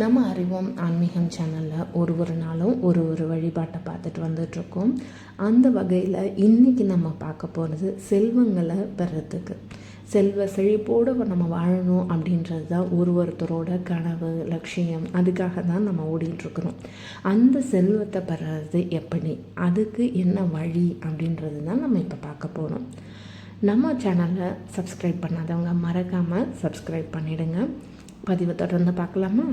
நம்ம அறிவோம் ஆன்மீகம் சேனலில் ஒரு ஒரு நாளும் ஒரு ஒரு வழிபாட்டை பார்த்துட்டு வந்துட்ருக்கோம் அந்த வகையில் இன்றைக்கி நம்ம பார்க்க போகிறது செல்வங்களை பெறத்துக்கு. செல்வ செழிப்போடு நம்ம வாழணும் அப்படின்றது தான் ஒரு ஒருத்தரோட கனவு லட்சியம். அதுக்காக தான் நம்ம ஓடிட்டுருக்குறோம் அந்த செல்வத்தை பெறது எப்படி? அதுக்கு என்ன வழி அப்படின்றது தான் நம்ம இப்போ பார்க்க போகிறோம் நம்ம சேனலை சப்ஸ்கிரைப் பண்ணாதவங்க மறக்காமல் சப்ஸ்கிரைப் பண்ணிவிடுங்க பதிவை தொடர்ந்து பார்க்கலாமா?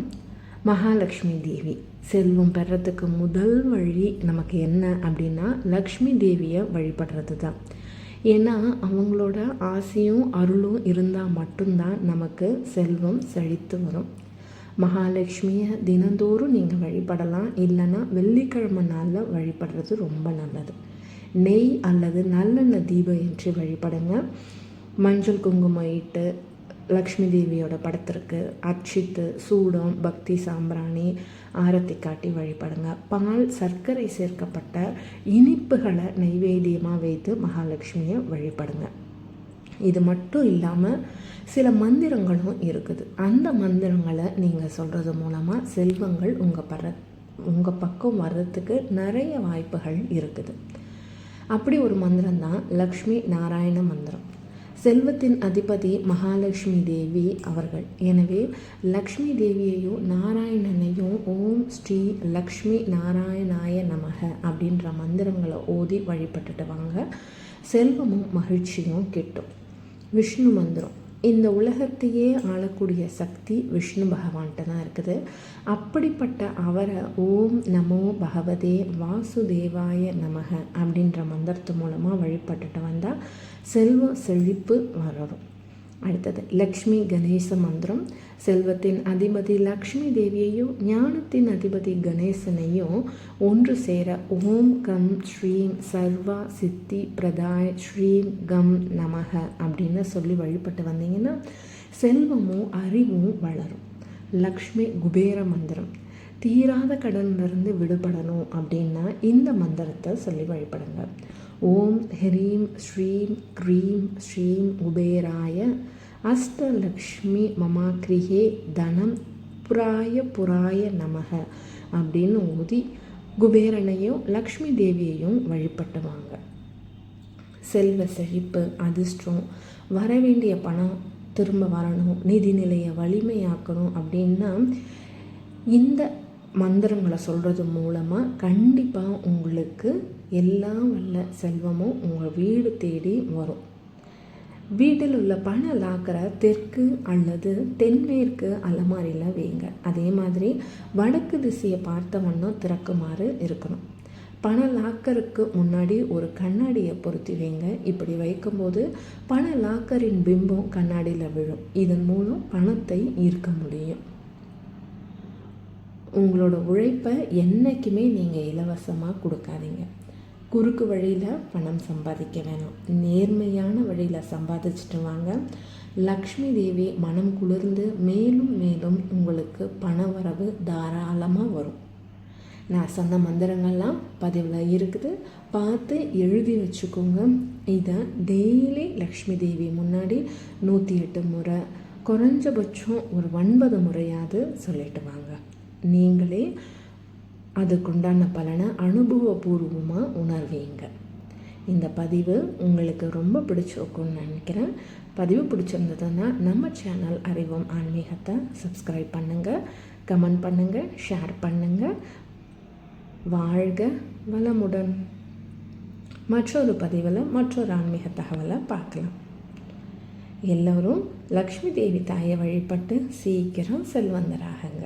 மகாலட்சுமி தேவி. செல்வம் பெறத்துக்கு முதல் வழி நமக்கு என்ன அப்படின்னா லக்ஷ்மி தேவியை வழிபடுறது தான். ஏன்னா அவங்களோட ஆசையும் அருளும் இருந்தால் மட்டும்தான் நமக்கு செல்வம் செழித்து வரும். மகாலட்சுமியை தினந்தோறும் நீங்கள் வழிபடலாம். இல்லைன்னா வெள்ளிக்கிழமை நாளில் வழிபடுறது ரொம்ப நல்லது. நெய் அல்லது நல்லெண்ணெய் தீபம் ஏற்றி வழிபடுங்க. மஞ்சள் குங்குமம் இட்டு லக்ஷ்மி தேவியோட படத்திற்கு அர்ச்சித்து சூடம் பக்தி சாம்பிராணி ஆரத்தி காட்டி வழிபடுங்க. பால் சர்க்கரை சேர்க்கப்பட்ட இனிப்புகளை நைவேத்தியமாக வைத்து மகாலட்சுமியை வழிபடுங்க. இது மட்டும் இல்லாமல் சில மந்திரங்களும் இருக்குது. அந்த மந்திரங்களை நீங்கள் சொல்கிறது மூலமாக செல்வங்கள் உங்கள் பர உங்கள் பக்கம் வர்றதுக்கு நிறைய வாய்ப்புகள் இருக்குது. அப்படி ஒரு மந்திரம் தான் லக்ஷ்மி நாராயண மந்திரம். செல்வத்தின் அதிபதி மகாலட்சுமி தேவி அவர்கள். எனவே லக்ஷ்மி தேவியையும் நாராயணனையும் ஓம் ஸ்ரீ லக்ஷ்மி நாராயணாய நமக அப்படின்ற மந்திரங்களை ஓதி வழிபட்டுட்டு வாங்க. செல்வமும் மகிழ்ச்சியும் கிட்டும். விஷ்ணு மந்திரம். இந்த உலகத்தையே ஆளக்கூடிய சக்தி விஷ்ணு பகவான்கிட்ட தான் இருக்குது. அப்படிப்பட்ட அவரை ஓம் நமோ பகவதே வாசுதேவாய நமக அப்படின்ற மந்திரத்து மூலமாக வழிபட்டுட்டு வந்தால் செல்வ செழிப்பு வளரும் அடுத்தது லக்ஷ்மி கணேச மந்திரம். செல்வத்தின் அதிபதி லக்ஷ்மி தேவியையும் ஞானத்தின் அதிபதி கணேசனையும் ஒன்று சேர ஓம் கம் ஸ்ரீம் சர்வா சித்தி பிரதாய் ஸ்ரீம் கம் நமக அப்படின்னு சொல்லி வழிபட்டு வந்தீங்கன்னா செல்வமும் அறிவும் வளரும். லக்ஷ்மி குபேர மந்திரம். தீராத கடன்லேருந்து விடுபடணும் அப்படின்னா இந்த மந்திரத்தை சொல்லி வழிபடுங்க. ஓம் ஹ்ரீம் ஸ்ரீம் க்ரீம் ஸ்ரீம் குபேராய அஷ்டலக்ஷ்மி மமாக்ரியே தனம் புராய புராய நமக அப்படின்னு ஊதி குபேரனையும் லக்ஷ்மி தேவியையும் வழிபட்டுவாங்க. செல்வ செழிப்பு அதிர்ஷ்டம் வர வேண்டிய பணம் திரும்ப வரணும் நிதிநிலையை வலிமையாக்கணும் அப்படின்னா இந்த மந்திரங்களை சொல்கிறது மூலமாக கண்டிப்பாக உங்களுக்கு எல்லா வல்ல செல்வமும் உங்கள் வீடு தேடி வரும். வீட்டில் உள்ள பண லாக்கரை தெற்கு அல்லது தென்மேற்கு அலமாரியில் வைங்க. அதே மாதிரி வடக்கு திசையை பார்த்த வண்ணம் திறக்குமாறு இருக்கணும். பண லாக்கருக்கு முன்னாடி ஒரு கண்ணாடியை பொருத்தி வைங்க. இப்படி வைக்கும்போது பண லாக்கரின் பிம்பம் கண்ணாடியில் விழும். இதன் மூலம் பணத்தை ஈர்க்க முடியும். உங்களோட உழைப்பை என்றைக்குமே நீங்கள் இலவசமாக கொடுக்காதீங்க. குறுக்கு வழியில் பணம் சம்பாதிக்க வேணும். நேர்மையான வழியில் சம்பாதிச்சுட்டு வாங்க. லக்ஷ்மி தேவி மனம் குளிர்ந்து மேலும் மேலும் உங்களுக்கு பண வரவு தாராளமாக வரும். நான் சொன்ன மந்திரங்கள்லாம் பதிவில் இருக்குது. பார்த்து எழுதி வச்சுக்கோங்க. இதை டெய்லி லக்ஷ்மி தேவி முன்னாடி நூற்றி எட்டு முறை குறைஞ்சபட்சம் ஒரு ஒன்பது முறையாவது சொல்லிட்டு வாங்க. நீங்களே அதுக்குண்டான பலனை அனுபவபூர்வமாக உணர்வீங்க. இந்த பதிவு உங்களுக்கு ரொம்ப பிடிச்சிருக்கும்னு நினைக்கிறேன். பதிவு பிடிச்சிருந்ததுன்னா நம்ம சேனல் அறிவும் ஆன்மீகத்தை சப்ஸ்கிரைப் பண்ணுங்கள் கமெண்ட் பண்ணுங்கள் ஷேர் பண்ணுங்கள் வாழ்க வளமுடன். மற்றொரு பதிவில் மற்றொரு ஆன்மீக தகவலை பார்க்கலாம். எல்லோரும் லக்ஷ்மி தேவி தாயை வழிபட்டு சீக்கிரம் செல்வந்தராகுங்க.